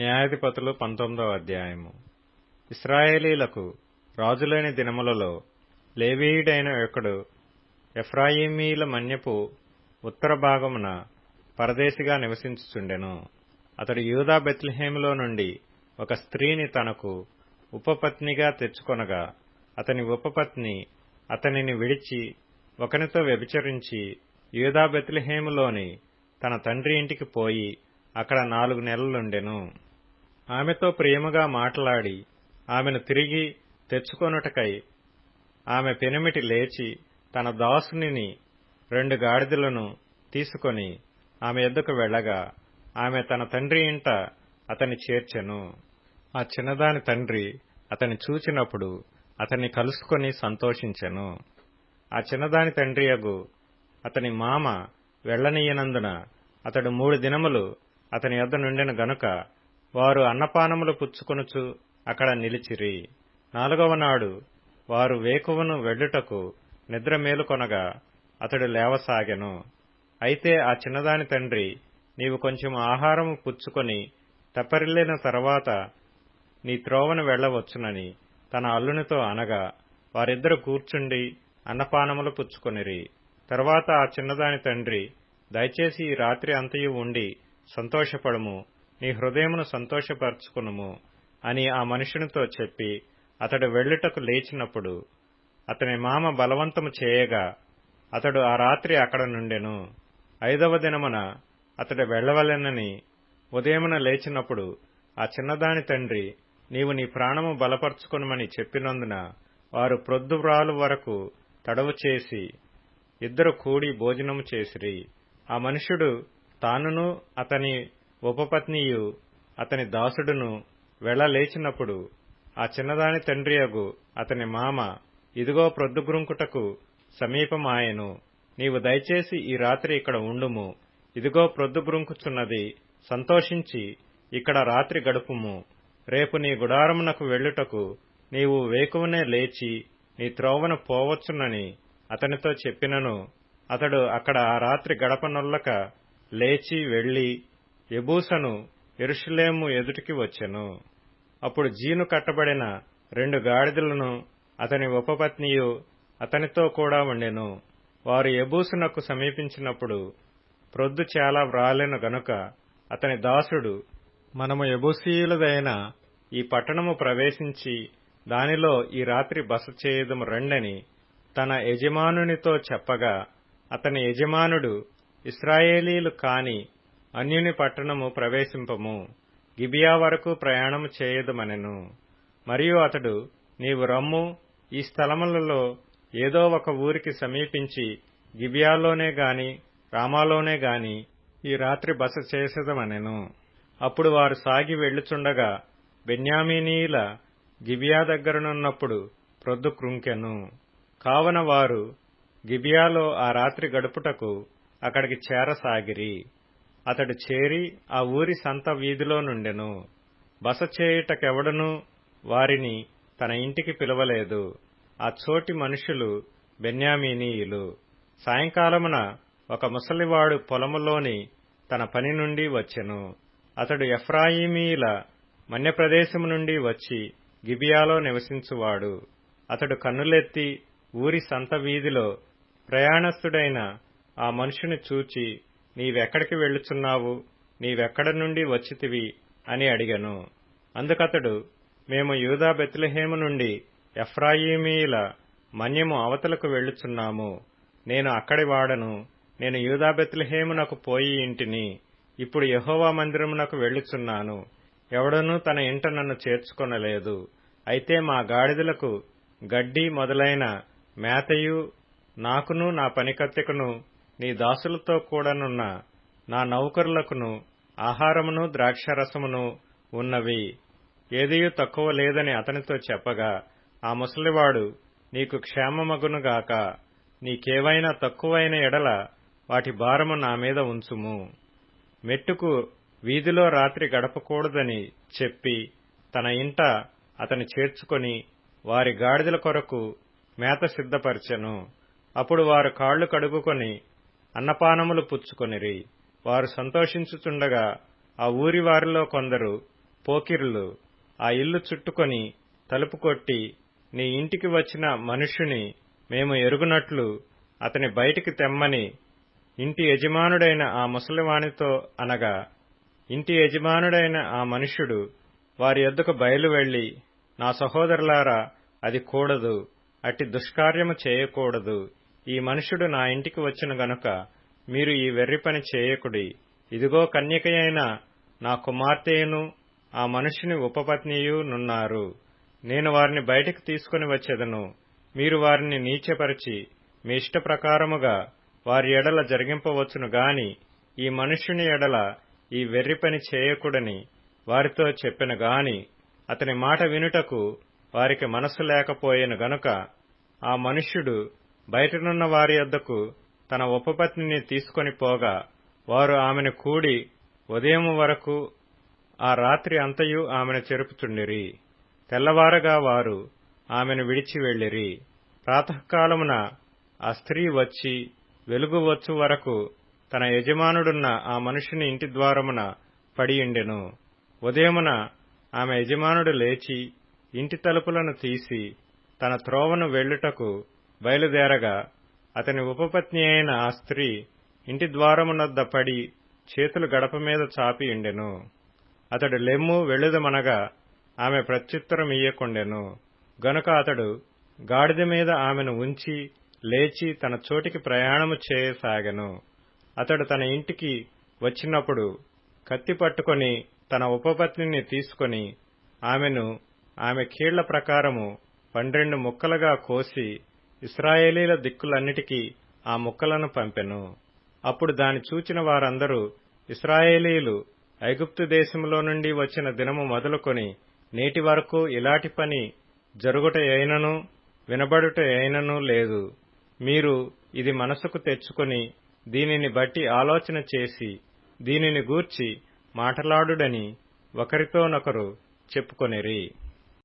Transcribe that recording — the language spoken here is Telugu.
న్యాయాధిపతులు పంతొమ్మిదవ అధ్యాయము. ఇస్రాయేలీలకు రాజులేని దినములలో లేవీయుడైన ఒకడు ఎఫ్రాయిమీల మన్యపు ఉత్తర భాగమున పరదేశిగా నివసించుచుండెను. అతడు యూదా బెత్లహేములో నుండి ఒక స్త్రీని తనకు ఉపపత్నిగా తెచ్చుకొనగా అతని ఉపపత్ని అతనిని విడిచి ఒకనితో వ్యభిచరించి యూదా బెత్లహేములోని తన తండ్రి ఇంటికి పోయి అక్కడ నాలుగు నెలలుండెను. ఆమెతో ప్రేమగా మాట్లాడి ఆమెను తిరిగి తెచ్చుకొనుటకై ఆమె పెనిమిటి లేచి తన దాసునిని రెండు గాడిదలను తీసుకొని ఆమె ఎద్దుకు వెళ్ళగా ఆమె తన తండ్రి ఇంట అతని చేర్చెను. ఆ చిన్నదాని తండ్రి అతని చూచినప్పుడు అతన్ని కలుసుకొని సంతోషించెను. ఆ చిన్నదాని తండ్రియగు అతని మామ వెళ్ళనీయనందున అతడు మూడు దినములు అతని యొద్ద నుండిన గనుక వారు అన్నపానములు పుచ్చుకొనుచు అక్కడ నిలిచిరి. నాలుగవ నాడు వారు వేకువను వెళ్ళుటకు నిద్ర మేలుకొనగా అతడు లేవసాగెను. అయితే ఆ చిన్నదాని తండ్రి నీవు కొంచెం ఆహారము పుచ్చుకొని తప్పరిల్లిన తర్వాత నీ త్రోవను వెళ్ళవచ్చునని తన అల్లునితో అనగా వారిద్దరు కూర్చుండి అన్నపానములు పుచ్చుకొనిరి. తర్వాత ఆ చిన్నదాని తండ్రి దయచేసి ఈ రాత్రి అంతయు ఉండి సంతోషపడము. నీ హృదయమును సంతోషపరచుకునుము అని ఆ మనుషునితో చెప్పి అతడు వెళ్ళుటకు లేచినప్పుడు అతని మామ బలవంతము చేయగా అతడు ఆ రాత్రి అక్కడ నుండెను. ఐదవ దినమున అతడు వెళ్ళవలెనని ఉదయమున లేచినప్పుడు ఆ చిన్నదాని తండ్రి నీవు నీ ప్రాణము బలపరుచుకునమని చెప్పినందున వారు ప్రొద్దువ్రాలు వరకు తడవు చేసి ఇద్దరు కూడి భోజనము చేసిరి. ఆ మనుషుడు తానును అతని ఉపపత్నియు అతని దాసుడును వెళ్ళలేచినప్పుడు ఆ చిన్నదాని తండ్రియగు అతని మామ ఇదిగో ప్రొద్దుగురుంకుటకు సమీపమాయెను. నీవు దయచేసి ఈ రాత్రి ఇక్కడ ఉండుము. ఇదిగో ప్రొద్దుగురుంకుచున్నది సంతోషించి ఇక్కడ రాత్రి గడుపుము. రేపు నీ గుడారమునకు వెళ్ళుటకు నీవు వేకువనే లేచి నీ త్రోవను పోవచ్చునని అతనితో చెప్పినను. అతడు అక్కడ ఆ రాత్రి గడపనొల్లక లేచి వెళ్ళి ఎబూసను ఎరుషులేము ఎదుటికి వచ్చెను. అప్పుడు జీను కట్టబడిన రెండు గాడిదలను అతని ఉపపత్నియు అతనితో కూడా ఉండెను. వారు ఎబూసునకు సమీపించినప్పుడు ప్రొద్దు చాలా వ్రాలెను గనుక అతని దాసుడు మనము ఎబూసీయులదైన ఈ పట్టణము ప్రవేశించి దానిలో ఈ రాత్రి బస చేయదము రండని తన యజమానునితో చెప్పగా అతని యజమానుడు ఇస్రాయేలీలు కాని అన్యుని పట్టణము ప్రవేశింపము. గిబియా వరకు ప్రయాణము చేయదమనెను. మరియు అతడు నీవు రమ్ము ఈ స్థలములలో ఏదో ఒక ఊరికి సమీపించి గిబియాలోనే గాని రామాలోనే గాని ఈ రాత్రి బస చేసేదమనెను. అప్పుడు వారు సాగి వెళ్ళుచుండగా బెన్యామీనీల గిబియా దగ్గరనున్నప్పుడు ప్రొద్దు కృంకెను. కావన వారు గిబియాలో ఆ రాత్రి గడుపుటకు అక్కడికి చేరసాగిరి. అతడు చేరి ఆ ఊరి సంత వీధిలో నుండెను. బస చేయుటకెవడనూ వారిని తన ఇంటికి పిలవలేదు. ఆ చోటి మనుషులు బెన్యామీనీయులు. సాయంకాలమున ఒక ముసలివాడు పొలములోని తన పని నుండి వచ్చెను. అతడు ఎఫ్రాయిమీల మన్యప్రదేశము నుండి వచ్చి గిబియాలో నివసించువాడు. అతడు కన్నులెత్తి ఊరి సంత వీధిలో ప్రయాణస్థుడైన ఆ మనుషుని చూచి నీవెక్కడికి వెళ్ళుచున్నావు? నీవెక్కడ నుండి వచ్చితివి? అని అడిగను. అందుకతడు మేము యూదా బెత్లెహేము నుండి ఎఫ్రాయిమీల మన్యము అవతలకు వెళ్ళుచున్నాము. నేను అక్కడి వాడను. నేను యూదా బెత్లెహేమునకు పోయి ఇంటిని. ఇప్పుడు యహోవా మందిరమునకు వెళ్ళుచున్నాను. ఎవడనూ తన ఇంట నన్ను చేర్చుకొనలేదు. అయితే మా గాడిదలకు గడ్డి మొదలైన మేతయు నాకును నా పనికత్తెకును నీ దాసులతో కూడానున్న నా నౌకరులకును ఆహారమును ద్రాక్షరసమును ఉన్నవి ఏదియూ తక్కువ లేదని అతనితో చెప్పగా ఆ ముసలివాడు నీకు క్షేమమగునుగాక నీకేవైనా తక్కువైన ఎడల వాటి భారము నా మీద ఉంచుము. మెట్టుకు వీధిలో రాత్రి గడపకూడదని చెప్పి తన ఇంట అతని చేర్చుకొని వారి గాడిదల కొరకు మేత సిద్ధపరచెను. అప్పుడు వారు కాళ్ళు కడుగుకొని అన్నపానములు పుచ్చుకొనిరి. వారు సంతోషించుచుండగా ఆ ఊరి వారిలో కొందరు పోకిరులు ఆ ఇల్లు చుట్టుకొని తలుపు కొట్టి నీ ఇంటికి వచ్చిన మనుష్యుని మేము ఎరుగునట్లు అతని బయటికి తెమ్మని ఇంటి యజమానుడైన ఆ ముసలివానితో అనగా ఇంటి యజమానుడైన ఆ మనుష్యుడు వారి యొద్దకు బయలు వెళ్ళి నా సహోదరులారా అది కూడదు అట్టి దుష్కార్యము చేయకూడదు. ఈ మనుష్యుడు నా ఇంటికి వచ్చిన గనుక మీరు ఈ వెర్రి పని చేయకుడి. ఇదిగో కన్యకయైన నా కుమార్తెయును ఆ మనుష్యుని ఉపపత్నియు నున్నారు. నేను వారిని బయటికి తీసుకుని వచ్చేదను. మీరు వారిని నీచపరిచి మీ ఇష్ట ప్రకారముగా వారి ఎడల జరిగింపవచ్చును గాని ఈ మనుష్యుని ఎడల ఈ వెర్రి పని చేయకుడని వారితో చెప్పిన గాని అతని మాట వినుటకు వారికి మనసు లేకపోయేను గనుక ఆ మనుష్యుడు బయటనున్న వారి యొద్దకు తన ఉపపత్నిని తీసుకొని పోగా వారు ఆమెను కూడి ఉదయం వరకు ఆ రాత్రి అంతయు ఆమెను చెరుపుచుండిరి. తెల్లవారగా వారు ఆమెను విడిచి వెళ్ళిరి ప్రాతకాలమున ఆ స్త్రీ వచ్చి వెలుగు వచ్చు వరకు తన యజమానుడున్న ఆ మనుషుని ఇంటి ద్వారమున పడియుండెను ఉదయమున ఆమె యజమానుడు లేచి ఇంటి తలుపులను తీసి తన త్రోవను వెళ్ళుటకు బయలుదేరగా అతని ఉపపత్ని అయిన ఆ స్త్రీ ఇంటి ద్వారమునద్ద పడి చేతులు గడప మీద చాపి ఉండెను. అతడు లెమ్ము వెళ్ళుదమనగా ఆమె ప్రత్యుత్తరం ఇయ్యకుండెను. గనుక అతడు గాడిద మీద ఆమెను ఉంచి లేచి తన చోటికి ప్రయాణము చేయసాగెను. అతడు తన ఇంటికి వచ్చినప్పుడు కత్తి పట్టుకొని తన ఉపపత్నిని తీసుకొని ఆమెను ఆమె కీళ్ళ ప్రకారము పన్నెండు ముక్కలుగా కోసి ఇస్రాయేలీల దిక్కులన్నిటికీ ఆ ముక్కలను పంపెను. అప్పుడు దాని చూచిన వారందరూ ఇస్రాయేలీలు ఐగుప్తు దేశంలో నుండి వచ్చిన దినము మొదలుకొని నేటి వరకు ఇలాంటి పని జరుగుట అయినను వినబడుట అయినను లేదు. మీరు ఇది మనసుకు తెచ్చుకొని దీనిని బట్టి ఆలోచన చేసి దీనిని గూర్చి మాటలాడుడని ఒకరితోనొకరు చెప్పుకొనిరి.